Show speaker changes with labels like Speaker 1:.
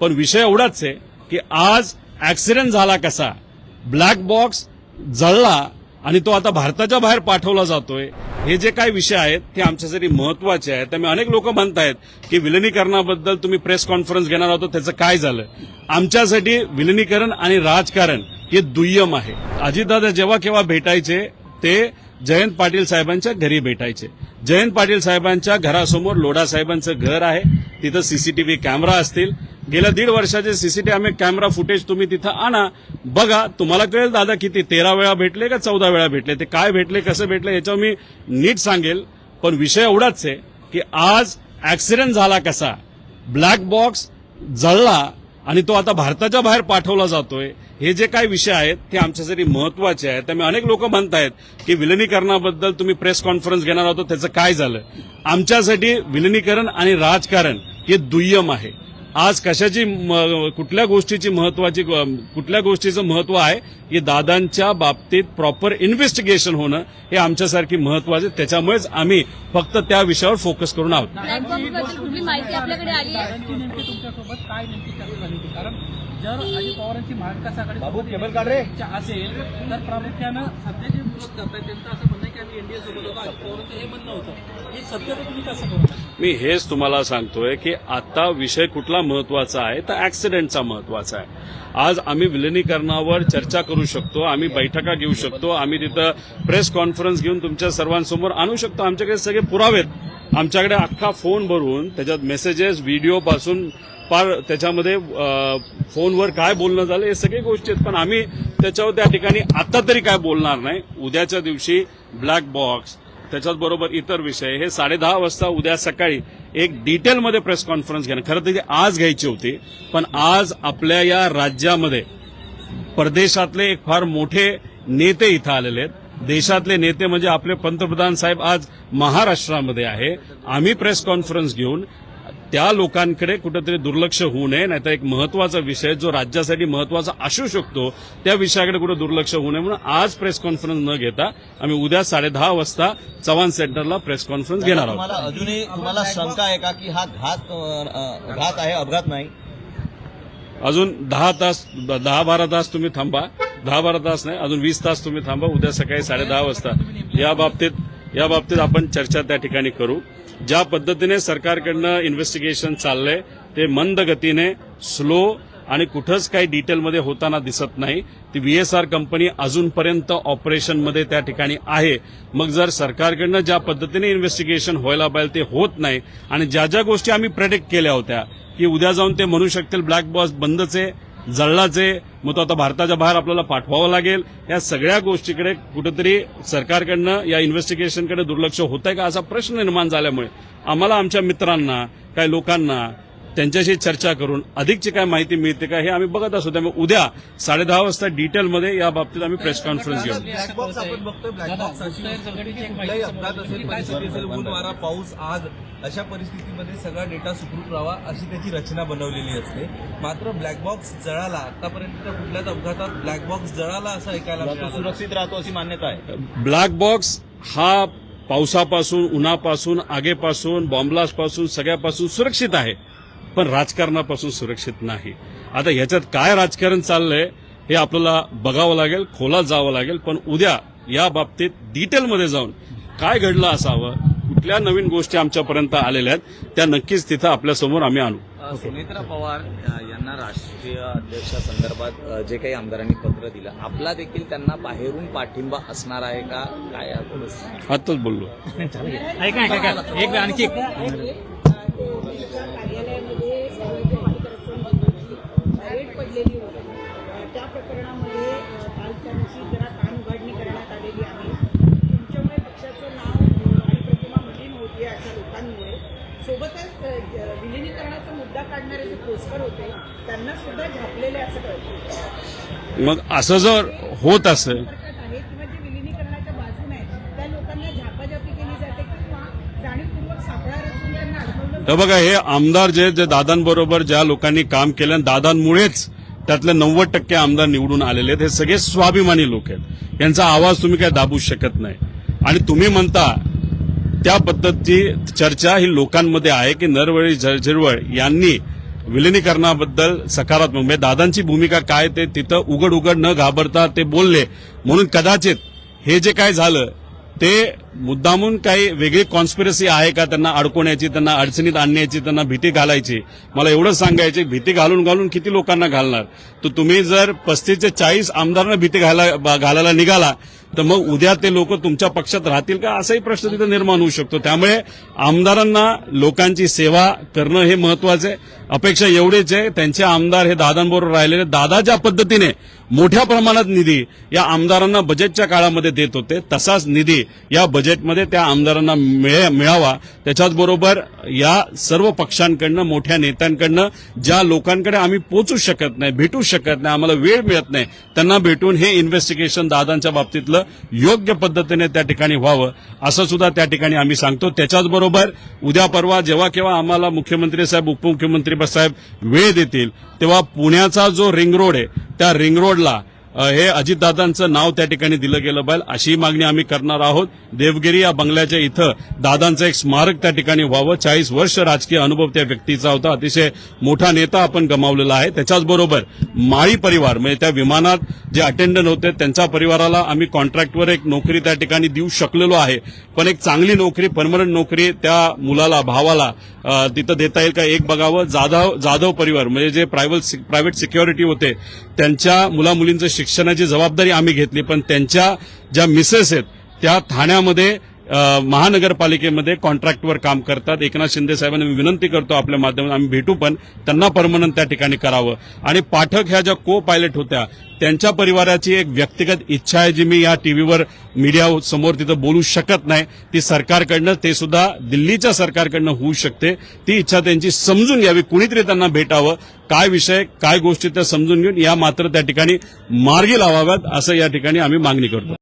Speaker 1: पण विषय एवढाच आहे की आज ऍक्सिडेंट झाला कसा? ब्लॅक बॉक्स जळला आणि तो आता भारताच्या बाहेर पाठवला जातोय. हे जे काही विषय आहेत ते आमच्यासाठी महत्त्वाचे आहेत. त्यामुळे अनेक लोक म्हणतायत की विलिनीकरणाबद्दल तुम्ही प्रेस कॉन्फरन्स घेणार आहोत त्याचं काय झालं? आमच्यासाठी विलिनीकरण आणि राजकारण हे दुय्यम आहे. अजितदादा जेव्हा केव्हा भेटायचे ते जयंत पाटील साहेबांच्या घरी भेटायचे. जयंत पाटील साहेबांच्या घरासमोर लोढा साहेबांचं घर आहे. तिथं सीसीटीव्ही कॅमेरा असतील. गेल्या दीड वर्षाचे सीसीटीव्ही कॅमेरा फुटेज तुम्ही तिथं आणा. बघा तुम्हाला कळेल दादा किती तेरा वेळा भेटले का चौदा वेळा भेटले? ते काय भेटले कसं भेटले याच्यावर मी नीट सांगेल. पण विषय एवढाच आहे की आज ऍक्सिडेंट झाला कसा? ब्लॅक बॉक्स जळला आणि तो आता भारताच्या बाहेर पाठवला जातोय. हे जे काही विषय आहेत ते आमच्यासाठी महत्त्वाचे आहेत. त्यामुळे अनेक लोक म्हणतायत की विलिनीकरणाबद्दल तुम्ही प्रेस कॉन्फरन्स घेणार आहोत त्याचं काय झालं? आमच्यासाठी विलिनीकरण आणि राजकारण हे दुय्यम आहे. आज कशाची म- कुठल्या गोष्टीची महत्वाची कुठल्या गोष्टीचं महत्त्व आहे की दादांच्या बाबतीत प्रॉपर इन्व्हेस्टिगेशन होणं हे आमच्यासारखी महत्त्वाचे आहे. त्याच्यामुळेच आम्ही फक्त त्या विषयावर फोकस करून आहोत.
Speaker 2: जर अजित पवारांची महाविकास आघाडी असेल तर प्रामुख्यानं सध्या जे विरोध करतायत त्यांचं असं की आम्ही एनडीए सोबत होतो. अजित पवारांचं हे म्हणणं होतं. हे तुम्ही कसं करू
Speaker 1: मी हेच तुम्हाला सांगतोय की आता विषय कुठला महत्त्वाचा आहे तर ऍक्सिडेंटचा महत्त्वाचा आहे. आज आम्ही विलिनीकरणावर चर्चा करू शकतो आम्ही बैठका घेऊ शकतो आम्ही तिथं प्रेस कॉन्फरन्स घेऊन तुमच्या सर्वांसमोर आणू शकतो. आमच्याकडे सगळे पुरावेत. आमच्याकडे अख्खा फोन भरून त्याच्यात मेसेजेस व्हिडिओ पासून फार त्याच्यामध्ये फोनवर काय बोलणं झालं हे सगळे गोष्टी आहेत. पण आम्ही त्याच्यावर त्या ठिकाणी आता तरी काय बोलणार नाही. उद्याच्या दिवशी ब्लॅक बॉक्स त्याच्याचबरोबर इतर विषय. हे साडेदहा वाजता उद्या सकाळी एक डिटेलमध्ये प्रेस कॉन्फरन्स घेणं. खरं तर ती आज घ्यायची होती. पण आज आपल्या या राज्यामध्ये परदेशातले एक फार मोठे नेते इथं आलेले आहेत. देशातले नेते म्हणजे आपले पंतप्रधान साहेब आज महाराष्ट्रामध्ये आहे. आम्ही प्रेस कॉन्फरन्स घेऊन त्या लोकांकडे कुठेतरी दुर्लक्ष होऊ नये नाहीतर एक महत्त्वाचा विषय जो राज्यासाठी महत्त्वाचा असू शकतो त्या विषयाकडे कुठे दुर्लक्ष होऊ नये म्हणून आज प्रेस कॉन्फरन्स न घेता आम्ही उद्या साडेदहा वाजता चव्हाण सेंटरला प्रेस कॉन्फरन्स घेणार आहोत.
Speaker 3: अजूनही तुम्हाला शंका आहे का की हा घात घात आहे अपघात नाही?
Speaker 1: अजून दहा तास दहा बारा तास तुम्ही थांबा. दहा बारा तास नाही अजून वीस तास तुम्ही थांबा. उद्या सकाळी साडेदहा वाजता. या बाबतीत या बाबतीत आपण चर्चा त्या ठिकाणी करू. ज्या पद्धतीने सरकारकडनं इन्व्हेस्टिगेशन चाललंय ते मंद गतीने स्लो आणि कुठंच काही डिटेलमध्ये होताना दिसत नाही. ती व्हीएसआर कंपनी अजूनपर्यंत ऑपरेशनमध्ये त्या ठिकाणी आहे. मग जर सरकारकडनं ज्या पद्धतीने इन्व्हेस्टिगेशन व्हायला पाहिजे ते होत नाही. आणि ज्या ज्या गोष्टी आम्ही प्रेडिक्ट केल्या होत्या की उद्या जाऊन ते म्हणू शकतील ब्लॅक बॉक्स बंदच आहे. जळलाच आहे मग तो आता भारताच्या बाहेर आपल्याला पाठवावं लागेल. या सगळ्या गोष्टीकडे कुठेतरी सरकारकडनं या इन्व्हेस्टिगेशनकडे दुर्लक्ष होत आहे का असा प्रश्न निर्माण झाल्यामुळे आम्हाला आमच्या मित्रांना काही लोकांना त्यांच्याशी चर्चा करून अधिकची काय माहिती मिळते का हे आम्ही बघत असू त्यामुळे उद्या साडेदहा वाजता डिटेलमध्ये या बाबतीत आम्ही प्रेस कॉन्फरन्स घेऊ.
Speaker 4: पाऊस आग अशा परिस्थितीमध्ये सगळा डेटा सुखरूप राहावा अशी त्याची रचना बनवलेली असते. मात्र ब्लॅक बॉक्स जळाला आतापर्यंत कुठल्याच अपघातात ब्लॅक बॉक्स जळाला असं ऐकायला
Speaker 3: सुरक्षित राहतो अशी मान्यता आहे.
Speaker 1: ब्लॅक बॉक्स हा पावसापासून उन्हापासून आगेपासून बॉम्बलास्टपासून सगळ्यापासून सुरक्षित आहे. पण राजकारणापासून सुरक्षित नाही. आता ह्याच्यात काय राजकारण चाललंय हे आपल्याला बघावं लागेल खोलात जावं लागेल पण उद्या या बाबतीत डिटेलमध्ये जाऊन काय घडलं असावं कुठल्या नवीन गोष्टी आमच्यापर्यंत आलेल्या आहेत त्या नक्कीच तिथं आपल्यासमोर आम्ही आणू.
Speaker 5: अ, सुनेत्रा पवार यांना राष्ट्रीय अध्यक्षासंदर्भात जे काही आमदारांनी पत्र दिलं आपला देखील त्यांना बाहेरून पाठिंबा असणार आहे का? काय
Speaker 1: आताच बोललो.
Speaker 2: ऐका ऐका ऐका. एक आणखी
Speaker 6: सोबतच विलिनीकरणाचा मुद्दा काढणारे जे पोस्टर होते त्यांना सुद्धा झापलेले असं कळतं.
Speaker 1: मग असं जर होत असेल
Speaker 6: प्रकट आहे किंवा जे विलिनीकरणाच्या बाजूने आहेत त्या लोकांना झापाझापी केली जाते किंवा जाणीवपूर्वक सापळा रचून त्यांना अडकवलं
Speaker 1: तर बघा हे आमदार जे जे दादांबरोबर ज्या लोकांनी काम केलं दादांमुळेच त्यातले नव्वद टक्के आमदार निवडून आलेले आहेत हे सगळे स्वाभिमानी लोक आहेत. यांचा आवाज तुम्ही काय दाबू शकत नाही. आणि तुम्ही म्हणता त्या पद्धतीची चर्चा ही लोकांमध्ये आहे की नरवळी झिरवळ यांनी विलिनीकरणाबद्दल सकारात्मक म्हणजे दादांची भूमिका काय ते तिथं उघड उघड न घाबरता ते बोलले. म्हणून कदाचित हे जे काय झालं ते मुद्दामून काही वेगळी कॉन्स्पिरसी आहे का? त्यांना अडकवण्याची त्यांना अडचणीत आणण्याची त्यांना भीती घालायची. मला एवढंच सांगायची भीती घालून घालून किती लोकांना घालणार? तर तुम्ही जर पस्तीस ते चाळीस आमदारांना भीती घाला घालायला निघाला तर मग उद्या ते लोक तुमच्या पक्षात राहतील का? असाही प्रश्न तिथे निर्माण होऊ शकतो. त्यामुळे आमदारांना लोकांची सेवा करणं हे महत्वाचं. आहे अपेक्षा एवढीच आहे त्यांचे आमदार हे दादांबरोबर राहिलेले. दादा ज्या पद्धतीने मोठ्या प्रमाणात निधी या आमदारांना बजेटच्या काळामध्ये देत होते तसाच निधी या बजेटमध्ये त्या आमदारांना मिळावा. त्याच्याचबरोबर या सर्व पक्षांकडनं मोठ्या नेत्यांकडनं ज्या लोकांकडे आम्ही पोचू शकत नाही भेटू शकत नाही आम्हाला वेळ मिळत नाही त्यांना भेटून हे इन्व्हेस्टिगेशन दादांच्या बाबतीतलं योग्य पद्धतीने त्या ठिकाणी व्हावं असं सुद्धा त्या ठिकाणी आम्ही सांगतो. त्याच्याचबरोबर उद्या परवा जेव्हा केव्हा आम्हाला मुख्यमंत्री साहेब उपमुख्यमंत्री साहेब वेळ देतील तेव्हा पुण्याचा जो रिंग रोड आहे त्या रिंग रोडला हे अजितदादांचं नाव त्या ठिकाणी दिलं गेलं पाहिजे. अशी मागणी आम्ही करणार आहोत. देवगिरी या बंगल्याच्या इथं दादांचं एक स्मारक त्या ठिकाणी व्हावं. चाळीस वर्ष राजकीय अनुभव त्या व्यक्तीचा होता. अतिशय मोठा नेता आपण गमावलेला आहे. त्याच्याचबरोबर माळी परिवार म्हणजे त्या विमानात जे अटेंडंट होते त्यांच्या परिवाराला आम्ही कॉन्ट्रॅक्टवर एक नोकरी त्या ठिकाणी देऊ शकलेलो आहे. पण एक चांगली नोकरी परमनंट नोकरी त्या मुलाला भावाला तिथं देता येईल का एक बघावं. जाधव जाधव परिवार म्हणजे जे प्रायव्हेट प्रायव्हेट सिक्युरिटी होते त्यांच्या मुला मुलींचं शिक्षणाची जबाबदारी आम्ही घेतली पण त्यांच्या ज्या मिसेस आहेत त्या ठाण्यामध्ये महानगरपालिकेमध्ये कॉन्ट्रॅक्टवर काम करतात. एकनाथ शिंदे साहेबांना मी विनंती करतो आपल्या माध्यमातून आम्ही भेटू पण त्यांना परमनंट त्या ठिकाणी करावं. आणि पाठक ह्या ज्या को पायलट होत्या त्यांच्या परिवाराची एक व्यक्तिगत इच्छा आहे जी मी या टीव्हीवर मीडिया समोर तिथं बोलू शकत नाही. ती सरकारकडनं ते सुद्धा दिल्लीच्या सरकारकडनं होऊ शकते. ती इच्छा त्यांची समजून घ्यावी. कुणीतरी त्यांना भेटावं. काय विषय काय गोष्टी त्या समजून घेऊन या मात्र त्या ठिकाणी मार्गी लावाव्यात असं या ठिकाणी आम्ही मागणी करतो.